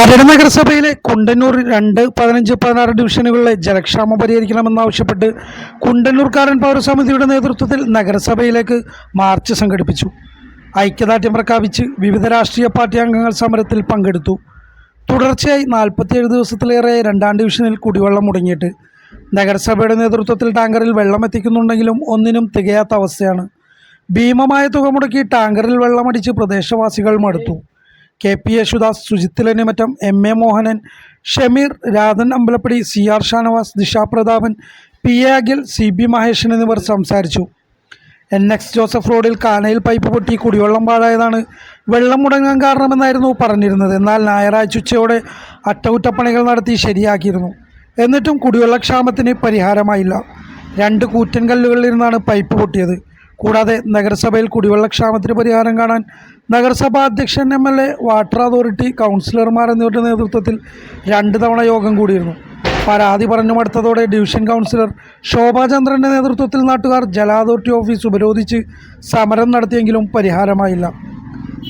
മരട് നഗരസഭയിലെ കുണ്ടന്നൂർ രണ്ട് പതിനഞ്ച് പതിനാറ് ഡിവിഷനുകളിലെ ജലക്ഷാമം പരിഹരിക്കണമെന്നാവശ്യപ്പെട്ട് കുണ്ടന്നൂർക്കാരൻ പൗരസമിതിയുടെ നേതൃത്വത്തിൽ നഗരസഭയിലേക്ക് മാർച്ച് സംഘടിപ്പിച്ചു. ഐക്യദാർഢ്യം പ്രഖ്യാപിച്ച് വിവിധ രാഷ്ട്രീയ പാർട്ടി അംഗങ്ങൾ സമരത്തിൽ പങ്കെടുത്തു. തുടർച്ചയായി നാൽപ്പത്തിയേഴ് ദിവസത്തിലേറെ രണ്ടാം ഡിവിഷനിൽ കുടിവെള്ളം മുടങ്ങിയിട്ട്. നഗരസഭയുടെ നേതൃത്വത്തിൽ ടാങ്കറിൽ വെള്ളം എത്തിക്കുന്നുണ്ടെങ്കിലും ഒന്നിനും തികയാത്ത അവസ്ഥയാണ്. ഭീമമായ തുക മുടക്കി ടാങ്കറിൽ വെള്ളമടിച്ച് പ്രദേശവാസികൾ മടുത്തു. K P Yesudas Sujith Mattam M A Mohanan Shameer Radhan Ambalappadi C R Shanavas Disha Prathapan P A Akhil C B Maheshan എന്നിവർ സംസാരിച്ചു. എൻ എക്സ് ജോസഫ് റോഡിൽ കാനയിൽ പൈപ്പ് പൊട്ടി കുടിവെള്ളം പാഴായതാണ് വെള്ളം മുടങ്ങാൻ കാരണമെന്നായിരുന്നു പറഞ്ഞിരുന്നത്. എന്നാൽ ഞായറാഴ്ച ഉച്ചയോടെ അറ്റകുറ്റപ്പണികൾ നടത്തി ശരിയാക്കിയിരുന്നു. എന്നിട്ടും കുടിവെള്ളക്ഷാമത്തിന് പരിഹാരമായില്ല. രണ്ട് കൂറ്റൻ നിന്നാണ് പൈപ്പ് പൊട്ടിയത്. കൂടാതെ നഗരസഭയിൽ കുടിവെള്ളക്ഷാമത്തിന് പരിഹാരം കാണാൻ നഗരസഭാ അധ്യക്ഷൻ M L A water authority കൗൺസിലർമാർ എന്നിവരുടെ നേതൃത്വത്തിൽ രണ്ട് തവണ യോഗം കൂടിയിരുന്നു. പരാതി പറഞ്ഞു മടുത്തതോടെ ഡിവിഷൻ കൗൺസിലർ ശോഭാചന്ദ്രന്റെ നേതൃത്വത്തിൽ നാട്ടുകാർ ജല അതോറിറ്റി ഓഫീസ് ഉപരോധിച്ച് സമരം നടത്തിയെങ്കിലും പരിഹാരമായില്ല.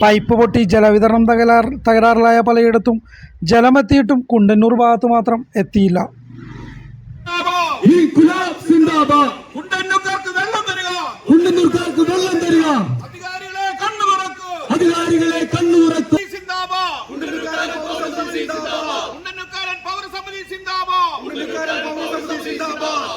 പൈപ്പ് പൊട്ടി ജലവിതരണം തകരാർ തകരാറിലായ പലയിടത്തും ജലമെത്തിയിട്ടും കുണ്ടന്നൂർ ഭാഗത്ത് മാത്രം എത്തിയില്ല. ഈ ഗുലാബ് സിന്ദാബാദ്. കുണ്ടന്നൂർക്കാർക്ക് കുണ്ടന്നൂർക്കാർക്ക് വെള്ളം തരിക. അധികാരികളെ കണ്ണു തുറക്കൂ.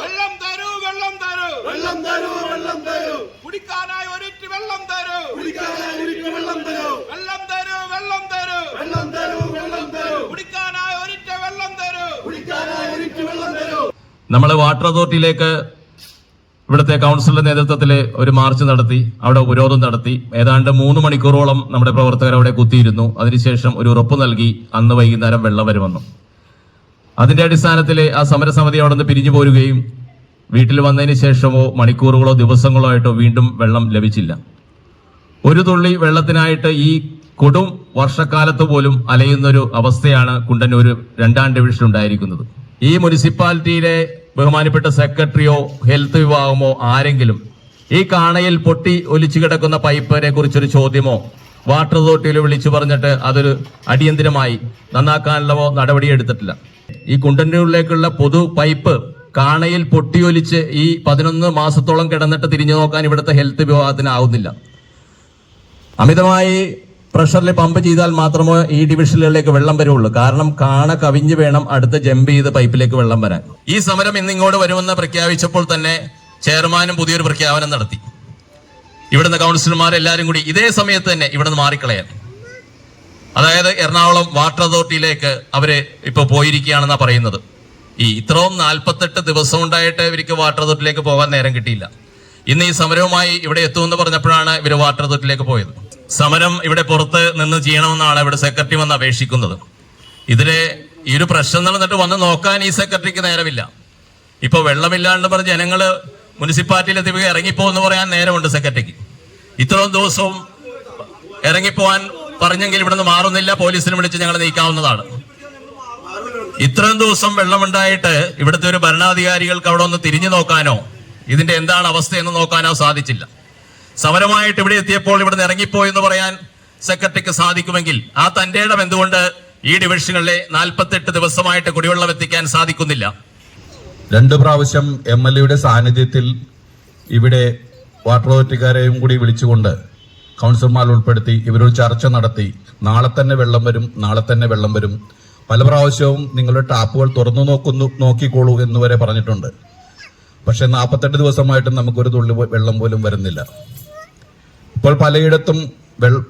വെള്ളം തരൂ വെള്ളം തരൂ വെള്ളം തരൂ വെള്ളം തരൂ കുടിക്കാനായി ഒരിറ്റ് വെള്ളം തരൂ കുടിക്കാനായി ഒരിറ്റ് വെള്ളം തരൂ വെള്ളം തരൂ. വെള്ളം തരൂ വെള്ളം തരൂ. വെള്ളം തരൂ കുടിക്കാനായി ഒരിറ്റ് വെള്ളം തരൂ. കുടിക്കാനായി ഒരിറ്റ് വെള്ളം തരൂ. നമ്മൾ വാട്ടർ അതോറിറ്റിയിലേക്ക് ഇവിടുത്തെ കൗൺസിലിന്റെ നേതൃത്വത്തിൽ ഒരു മാർച്ച് നടത്തി അവിടെ ഉപരോധം നടത്തി. ഏതാണ്ട് മൂന്ന് മണിക്കൂറോളം നമ്മുടെ പ്രവർത്തകർ അവിടെ കുത്തിയിരുന്നു. അതിനുശേഷം ഒരു ഉറപ്പ് നൽകി അന്ന് വൈകുന്നേരം വെള്ളം വരുമെന്നു. അതിന്റെ അടിസ്ഥാനത്തിൽ ആ സമരസമിതി അവിടെ നിന്ന് പിരിഞ്ഞു പോരുകയും വീട്ടിൽ വന്നതിന് ശേഷമോ മണിക്കൂറുകളോ ദിവസങ്ങളോ ആയിട്ടോ വീണ്ടും വെള്ളം ലഭിച്ചില്ല. ഒരു തുള്ളി വെള്ളത്തിനായിട്ട് ഈ കൊടും വർഷക്കാലത്ത് പോലും അലയുന്നൊരു അവസ്ഥയാണ് കുണ്ടന്നൂർ രണ്ടാം ഡിവിഷൻ ഉണ്ടായിരിക്കുന്നത്. ഈ മുനിസിപ്പാലിറ്റിയിലെ ബഹുമാനപ്പെട്ട സെക്രട്ടറിയോ ഹെൽത്ത് വിഭാഗമോ ആരെങ്കിലും ഈ കാണയിൽ പൊട്ടി ഒലിച്ചു കിടക്കുന്ന പൈപ്പിനെ കുറിച്ചൊരു ചോദ്യമോ വാട്ടർ അതോറിറ്റിയിൽ വിളിച്ചു പറഞ്ഞിട്ട് അതൊരു അടിയന്തിരമായി നന്നാക്കാനുള്ള നടപടി എടുത്തിട്ടില്ല. ഈ കുണ്ടന്നൂരിലേക്കുള്ള പൊതു പൈപ്പ് കാണയിൽ പൊട്ടിയൊലിച്ച് ഈ പതിനൊന്ന് മാസത്തോളം കിടന്നിട്ട് തിരിഞ്ഞു നോക്കാൻ ഇവിടുത്തെ ഹെൽത്ത് വിഭാഗത്തിനാവുന്നില്ല അമിതമായി പ്രഷറിൽ പമ്പ് ചെയ്താൽ മാത്രമേ ഈ ഡിവിഷനുകളിലേക്ക് വെള്ളം വരുള്ളൂ. കാരണം കാണ കവിഞ്ഞു വേണം അടുത്ത ജമ്പ് ചെയ്ത് പൈപ്പിലേക്ക് വെള്ളം വരാൻ. ഈ സമരം ഇന്ന് ഇങ്ങോട്ട് വരുമെന്ന് പ്രഖ്യാപിച്ചപ്പോൾ തന്നെ ചെയർമാനും പുതിയൊരു പ്രഖ്യാപനം നടത്തി. ഇവിടുന്ന് കൗൺസിലർമാർ എല്ലാവരും കൂടി ഇതേ സമയത്ത് തന്നെ ഇവിടുന്ന് മാറിക്കളയാൻ. അതായത് എറണാകുളം വാട്ടർ അതോറിറ്റിയിലേക്ക് അവർ ഇപ്പൊ പോയിരിക്കുകയാണെന്നാ പറയുന്നത്. ഈ ഇത്രയും നാൽപ്പത്തെട്ട് ദിവസം ഉണ്ടായിട്ട് ഇവർക്ക് വാട്ടർ അതോറിറ്റിയിലേക്ക് പോകാൻ നേരം കിട്ടിയില്ല. ഇന്ന് ഈ സമരവുമായി ഇവിടെ എത്തുമെന്ന് പറഞ്ഞപ്പോഴാണ് ഇവർ വാട്ടർ അതോറിറ്റിയിലേക്ക് പോയത്. സമരം ഇവിടെ പുറത്ത് നിന്ന് ചെയ്യണമെന്നാണ് ഇവിടെ സെക്രട്ടറി വന്ന് അപേക്ഷിക്കുന്നത്. ഇതിലെ ഈ ഒരു പ്രശ്നം നടന്നിട്ട് വന്ന് നോക്കാൻ ഈ സെക്രട്ടറിക്ക് നേരമില്ല. ഇപ്പൊ വെള്ളമില്ലാണ്ട് പറഞ്ഞ് ജനങ്ങൾ മുനിസിപ്പാലിറ്റിയിൽ എത്തിയപ്പോൾ ഇറങ്ങിപ്പോന്ന് പറയാൻ നേരമുണ്ട് സെക്രട്ടറിക്ക് ഇത്രയും ദിവസവും ഇറങ്ങിപ്പോവാൻ പറഞ്ഞെങ്കിൽ ഇവിടുന്ന് മാറുന്നില്ല പോലീസിനെ വിളിച്ച് ഞങ്ങൾ നീക്കാവുന്നതാണ്. ഇത്രയും ദിവസം വെള്ളമുണ്ടായിട്ട് ഇവിടുത്തെ ഒരു ഭരണാധികാരികൾക്ക് അവിടെ ഒന്ന് തിരിഞ്ഞു നോക്കാനോ ഇതിന്റെ എന്താണ് അവസ്ഥ എന്ന് നോക്കാനോ സാധിച്ചില്ല. സമരമായിട്ട് ഇവിടെ എത്തിയപ്പോൾ ഇവിടെ നിന്ന് ഇറങ്ങിപ്പോയെന്ന് പറയാൻ സെക്രട്ടറിക്ക് സാധിക്കുമെങ്കിൽ ആ തന്റെ ഇടം എന്തുകൊണ്ട് ഈ ഡിവിഷനുകളിലെ നാൽപ്പത്തെട്ട് ദിവസമായിട്ട് കുടിവെള്ളം എത്തിക്കാൻ സാധിക്കുന്നില്ല? രണ്ട് പ്രാവശ്യം എം എൽ എയുടെ സാന്നിധ്യത്തിൽ ഇവിടെ വാട്ടർ അതോറിറ്റിക്കാരെയും കൂടി വിളിച്ചുകൊണ്ട് കൗൺസിലർമാർ ഉൾപ്പെടുത്തി ഇവരൊരു ചർച്ച നടത്തി. നാളെ തന്നെ വെള്ളം വരും നാളെ തന്നെ വെള്ളം വരും. പല പ്രാവശ്യവും നിങ്ങളുടെ ടാപ്പുകൾ തുറന്നു നോക്കുന്നു നോക്കിക്കോളൂ എന്ന് വരെ പറഞ്ഞിട്ടുണ്ട്. പക്ഷെ നാൽപ്പത്തെട്ട് ദിവസമായിട്ടും നമുക്കൊരു തുള്ളി വെള്ളം പോലും വരുന്നില്ല. ഇപ്പോൾ പലയിടത്തും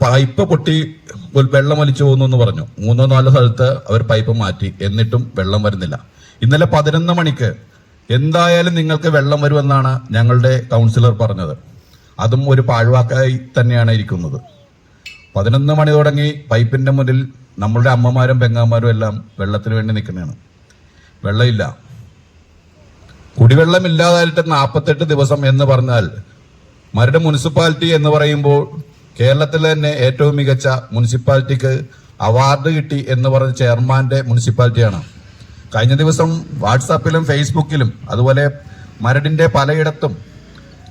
പൈപ്പ് പൊട്ടി വെള്ളം വലിച്ചു പോകുന്നു എന്ന് പറഞ്ഞു. മൂന്നോ നാലോ സ്ഥലത്ത് അവർ പൈപ്പ് മാറ്റി. എന്നിട്ടും വെള്ളം വരുന്നില്ല. ഇന്നലെ പതിനൊന്ന് മണിക്ക് എന്തായാലും നിങ്ങൾക്ക് വെള്ളം വരുമെന്നാണ് ഞങ്ങളുടെ കൗൺസിലർ പറഞ്ഞത്. അതും ഒരു പാഴ്വാക്കായി തന്നെയാണ് ഇരിക്കുന്നത്. പതിനൊന്ന് മണി തുടങ്ങി പൈപ്പിന്റെ മുന്നിൽ നമ്മളുടെ അമ്മമാരും പെങ്ങാമാരും എല്ലാം വെള്ളത്തിന് വേണ്ടി നിൽക്കുന്നതാണ്. വെള്ളമില്ല. കുടിവെള്ളം ഇല്ലാതായിട്ട് നാൽപ്പത്തെട്ട് ദിവസം എന്ന് പറഞ്ഞാൽ മരട് മുനിസിപ്പാലിറ്റി എന്ന് പറയുമ്പോൾ കേരളത്തിലെ തന്നെ ഏറ്റവും മികച്ച മുനിസിപ്പാലിറ്റിക്ക് അവാർഡ് കിട്ടി എന്ന് പറഞ്ഞ ചെയർമാന്റെ മുനിസിപ്പാലിറ്റിയാണ്. കഴിഞ്ഞ ദിവസം വാട്സാപ്പിലും ഫേസ്ബുക്കിലും അതുപോലെ മരടിന്റെ പലയിടത്തും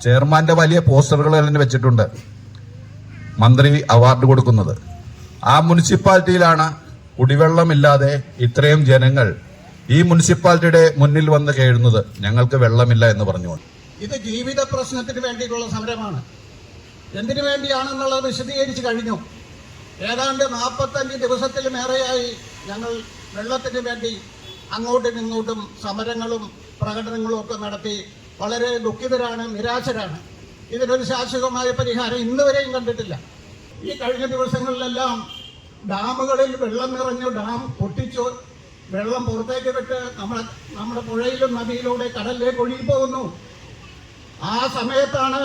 ചെയർമാന്റെ വലിയ പോസ്റ്ററുകൾ തന്നെ വെച്ചിട്ടുണ്ട് മന്ത്രി അവാർഡ് കൊടുക്കുന്നത്. ആ മുനിസിപ്പാലിറ്റിയിലാണ് കുടിവെള്ളമില്ലാതെ ഇത്രയും ജനങ്ങൾ ഈ മുനിസിപ്പാലിറ്റിയുടെ മുന്നിൽ വന്ന് കേഴുന്നത്. ഞങ്ങൾക്ക് വെള്ളമില്ല എന്ന് പറഞ്ഞുകൊണ്ട്. ഇത് ജീവിത പ്രശ്നത്തിന് വേണ്ടിയിട്ടുള്ള സമരമാണ്. എന്തിനു വേണ്ടിയാണെന്നുള്ളത് വിശദീകരിച്ചു കഴിഞ്ഞു. ഏതാണ്ട് നാൽപ്പത്തഞ്ച് ദിവസത്തിലുമേറെയായി ഞങ്ങൾ വെള്ളത്തിന് വേണ്ടി അങ്ങോട്ടും ഇങ്ങോട്ടും സമരങ്ങളും പ്രകടനങ്ങളും ഒക്കെ നടത്തി വളരെ ദുഃഖിതരാണ് നിരാശരാണ്. ഇതിനൊരു ശാശ്വതമായ പരിഹാരം ഇന്നുവരെയും കണ്ടിട്ടില്ല. ഈ കഴിഞ്ഞ ദിവസങ്ങളിലെല്ലാം ഡാമുകളിൽ വെള്ളം നിറഞ്ഞു ഡാം പൊട്ടിച്ചു. വെള്ളം പുറത്തേക്ക് വിട്ട് നമ്മുടെ നമ്മുടെ പുഴയിലും നദിയിലൂടെ കടലിലേക്ക് ഒഴുകി പോകുന്നു ആ സമയത്താണ്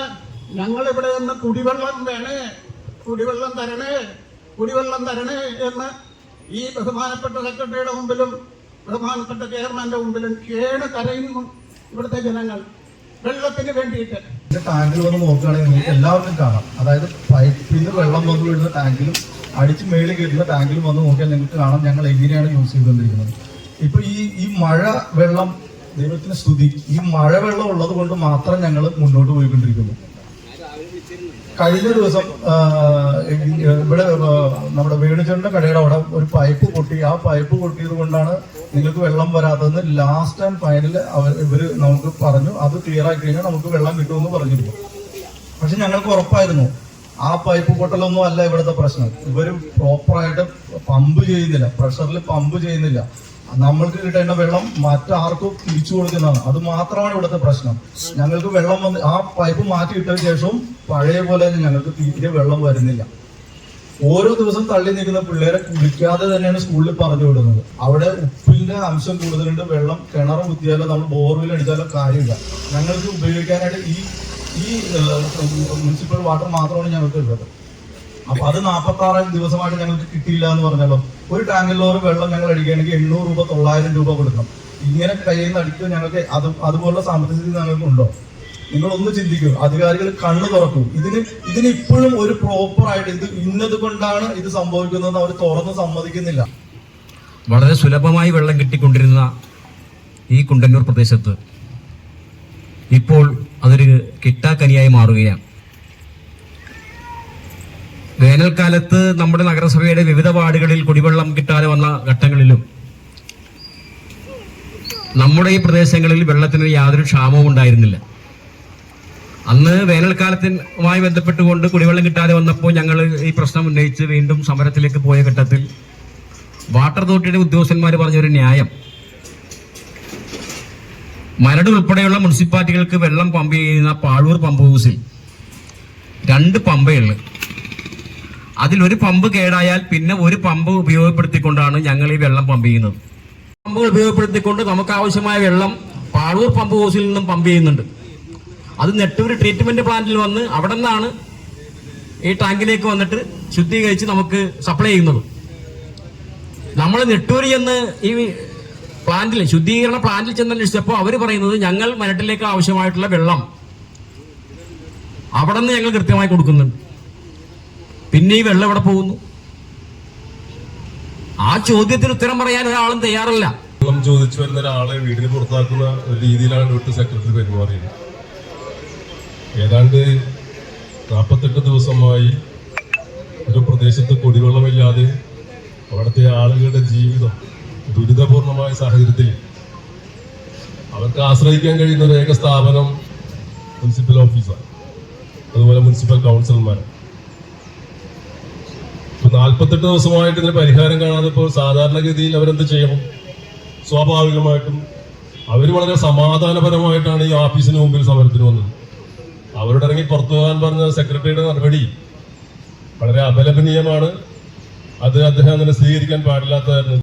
ഞങ്ങൾ ഇവിടെ നിന്ന് കുടിവെള്ളം വേണേ കുടിവെള്ളം തരണേ കുടിവെള്ളം തരണേ എന്ന് ഈ ബഹുമാനപ്പെട്ട സെക്രട്ടറിയുടെ മുമ്പിലും ബഹുമാനപ്പെട്ട ചെയർമാന്റെ മുമ്പിലും കേണ് കരയുന്നു ഇവിടുത്തെ ജനങ്ങൾ. വെള്ളത്തിന് വേണ്ടിയിട്ട്. ടാങ്കിൽ വന്ന് നോക്കുകയാണെങ്കിൽ എല്ലാവർക്കും കാണാം. അതായത് പൈപ്പിൽ വെള്ളം വന്ന് വീഴുന്ന ടാങ്കിലും അടിച്ച് മേളിൽ കയറ്റുന്ന ടാങ്കിലും വന്ന് നോക്കിയാൽ നിങ്ങൾക്ക് കാണാം ഞങ്ങൾ എങ്ങനെയാണ് യൂസ് ചെയ്തുകൊണ്ടിരിക്കുന്നത്. ഇപ്പൊ ഈ ഈ മഴ വെള്ളം ദൈവത്തിന് സ്തുതി. ഈ മഴവെള്ളം ഉള്ളത് കൊണ്ട് മാത്രം ഞങ്ങൾ മുന്നോട്ട് പോയിക്കൊണ്ടിരിക്കുന്നു. കഴിഞ്ഞ ദിവസം ഇവിടെ നമ്മുടെ വേണുചേട്ടന്റെ കടയുടെ അവിടെ ഒരു പൈപ്പ് പൊട്ടി. ആ പൈപ്പ് പൊട്ടിയത് കൊണ്ടാണ് നിങ്ങൾക്ക് വെള്ളം വരാത്തതെന്ന് ലാസ്റ്റ് ആൻഡ് ഫൈനൽ അവർ ഇവർ നമുക്ക് പറഞ്ഞു. അത് ക്ലിയർ ആക്കി കഴിഞ്ഞാൽ നമുക്ക് വെള്ളം കിട്ടുമെന്ന് പറഞ്ഞിരുന്നു. പക്ഷെ ഞങ്ങൾക്ക് ഉറപ്പായിരുന്നു. ആ പൈപ്പ് പൊട്ടലൊന്നും അല്ല ഇവിടുത്തെ പ്രശ്നം. ഇവർ പ്രോപ്പറായിട്ട് പമ്പ് ചെയ്യുന്നില്ല. പ്രഷറിൽ പമ്പ് ചെയ്യുന്നില്ല. നമ്മൾക്ക് കിട്ടേണ്ട വെള്ളം മറ്റാർക്കും തിരിച്ചു കൊടുക്കുന്നതാണ്. അത് മാത്രമാണ് ഇവിടുത്തെ പ്രശ്നം. ഞങ്ങൾക്ക് വെള്ളം വന്ന് ആ പൈപ്പ് മാറ്റിയിട്ടതിന് ശേഷവും പഴയ പോലെ തന്നെ ഞങ്ങൾക്ക് തീരെ വെള്ളം വരുന്നില്ല. ഓരോ ദിവസം തള്ളി നിൽക്കുന്ന പിള്ളേരെ കുളിക്കാതെ തന്നെയാണ് സ്കൂളിൽ പറഞ്ഞു വിടുന്നത്. അവിടെ ഉപ്പിന്റെ അംശം കൂടുതലുണ്ട് വെള്ളം കിണർ കുത്തിയാലോ നമ്മൾ ബോർവെൽ അടിച്ചാലോ കാര്യമില്ല. ഞങ്ങൾക്ക് ഉപയോഗിക്കാനായിട്ട് ഈ ഈ മുനിസിപ്പൽ വാട്ടർ മാത്രമാണ് ഞങ്ങൾക്ക് ഉള്ളത് അപ്പൊ അത് നാൽപ്പത്തി ആറായിരം ദിവസമായിട്ട് ഞങ്ങൾക്ക് കിട്ടിയില്ല എന്ന് പറഞ്ഞല്ലോ. ഒരു ടാങ്കിൽ ഒരു വെള്ളം ഞങ്ങൾ അടിക്കുകയാണെങ്കിൽ എണ്ണൂറ് രൂപ തൊള്ളായിരം രൂപ കൊടുക്കണം. ഇങ്ങനെ കയ്യിൽ നിന്ന് അടിക്കുക ഞങ്ങൾക്ക് അത് അതുപോലുള്ള സാമ്പത്തിക സ്ഥിതി ഞങ്ങൾക്കുണ്ടോ? നിങ്ങൾ ഒന്ന് ചിന്തിക്കൂ. അധികാരികൾ കണ്ണു തുറക്കൂ. ഇതിന് ഇതിന് ഇപ്പോഴും ഒരു പ്രോപ്പർ ആയിട്ട് ഇത് ഇന്നത് കൊണ്ടാണ് ഇത് സംഭവിക്കുന്നതെന്ന് അവർ തുറന്ന് സമ്മതിക്കുന്നില്ല. വളരെ സുലഭമായി വെള്ളം കിട്ടിക്കൊണ്ടിരുന്ന ഈ കുണ്ടന്നൂർ പ്രദേശത്ത് ഇപ്പോൾ അതൊരു കിട്ടാക്കനിയായി മാറുകയാണ്. വേനൽക്കാലത്ത് നമ്മുടെ നഗരസഭയുടെ വിവിധ വാർഡുകളിൽ കുടിവെള്ളം കിട്ടാതെ വന്ന ഘട്ടങ്ങളിലും നമ്മുടെ ഈ പ്രദേശങ്ങളിൽ വെള്ളത്തിന് യാതൊരു ക്ഷാമവും ഉണ്ടായിരുന്നില്ല. അന്ന് വേനൽക്കാലത്തുമായി ബന്ധപ്പെട്ടുകൊണ്ട് കുടിവെള്ളം കിട്ടാതെ വന്നപ്പോൾ ഞങ്ങൾ ഈ പ്രശ്നം ഉന്നയിച്ച് വീണ്ടും സമരത്തിലേക്ക് പോയ ഘട്ടത്തിൽ വാട്ടർ അതോറിറ്റിയുടെ ഉദ്യോഗസ്ഥന്മാർ പറഞ്ഞൊരു ന്യായം. മരട് ഉൾപ്പെടെയുള്ള മുനിസിപ്പാലിറ്റികൾക്ക് വെള്ളം പമ്പ് ചെയ്യുന്ന പാഴൂർ പമ്പ് ഹൗസിൽ രണ്ട് പമ്പയുള്ളു അതിലൊരു പമ്പ് കേടായാൽ പിന്നെ ഒരു പമ്പ് ഉപയോഗപ്പെടുത്തിക്കൊണ്ടാണ് ഞങ്ങൾ ഈ വെള്ളം പമ്പ് ചെയ്യുന്നത്. പമ്പുകൾ ഉപയോഗപ്പെടുത്തിക്കൊണ്ട് നമുക്ക് ആവശ്യമായ വെള്ളം പാഴൂർ പമ്പ് ഹൗസിൽ നിന്നും പമ്പ് ചെയ്യുന്നുണ്ട്. അത് നെട്ടൂർ ട്രീറ്റ്മെന്റ് പ്ലാന്റിൽ വന്ന് അവിടെ നിന്നാണ് ഈ ടാങ്കിലേക്ക് വന്നിട്ട് ശുദ്ധീകരിച്ച് നമുക്ക് സപ്ലൈ ചെയ്യുന്നത്. നമ്മൾ നെട്ടൂരി എന്ന് ഈ പ്ലാന്റിൽ ശുദ്ധീകരണ പ്ലാന്റിൽ ചെന്ന് അന്വേഷിച്ചപ്പോൾ അവർ പറയുന്നത് ഞങ്ങൾ മരട്ടിലേക്ക് ആവശ്യമായിട്ടുള്ള വെള്ളം അവിടെ നിന്ന് ഞങ്ങൾ കൃത്യമായി കൊടുക്കുന്നുണ്ട്. പിന്നെ ഈ വെള്ളം എവിടെ പോകുന്നു? ആ ചോദ്യത്തിന് ഉത്തരം പറയാൻ ഒരാളും തയ്യാറല്ല. ചോദിച്ചു വരുന്ന ഒരാളെ വീടിന് പുറത്താക്കുന്ന ഒരു രീതിയിലാണ് വിട്ട് സെക്രട്ടറി പെരുമാറിയത്. ഏതാണ്ട് നാൽപ്പത്തെട്ട് ദിവസമായി ഒരു പ്രദേശത്ത് കുടിവെള്ളമില്ലാതെ അവിടുത്തെ ആളുകളുടെ ജീവിതം ദുരിതപൂർണമായ സാഹചര്യത്തിൽ അവർക്ക് ആശ്രയിക്കാൻ കഴിയുന്ന ഏക സ്ഥാപനം മുനിസിപ്പൽ ഓഫീസാണ്. അതുപോലെ മുനിസിപ്പൽ കൗൺസിലർമാർ ഇപ്പൊ നാൽപ്പത്തെട്ട് ദിവസമായിട്ട് ഇതിന് പരിഹാരം കാണാതെ ഇപ്പോൾ സാധാരണഗതിയിൽ അവരെന്ത് ചെയ്യണം? സ്വാഭാവികമായിട്ടും അവർ വളരെ സമാധാനപരമായിട്ടാണ് ഈ ഓഫീസിന് മുമ്പിൽ സമരത്തിന് വന്നത്. അവരോട് ഇറങ്ങി പുറത്തു പോകാൻ പറഞ്ഞ സെക്രട്ടറിയുടെ നടപടി വളരെ അപലപനീയമാണ്. അത് അദ്ദേഹം അങ്ങനെ സ്വീകരിക്കാൻ പാടില്ലാത്തതായിരുന്നു.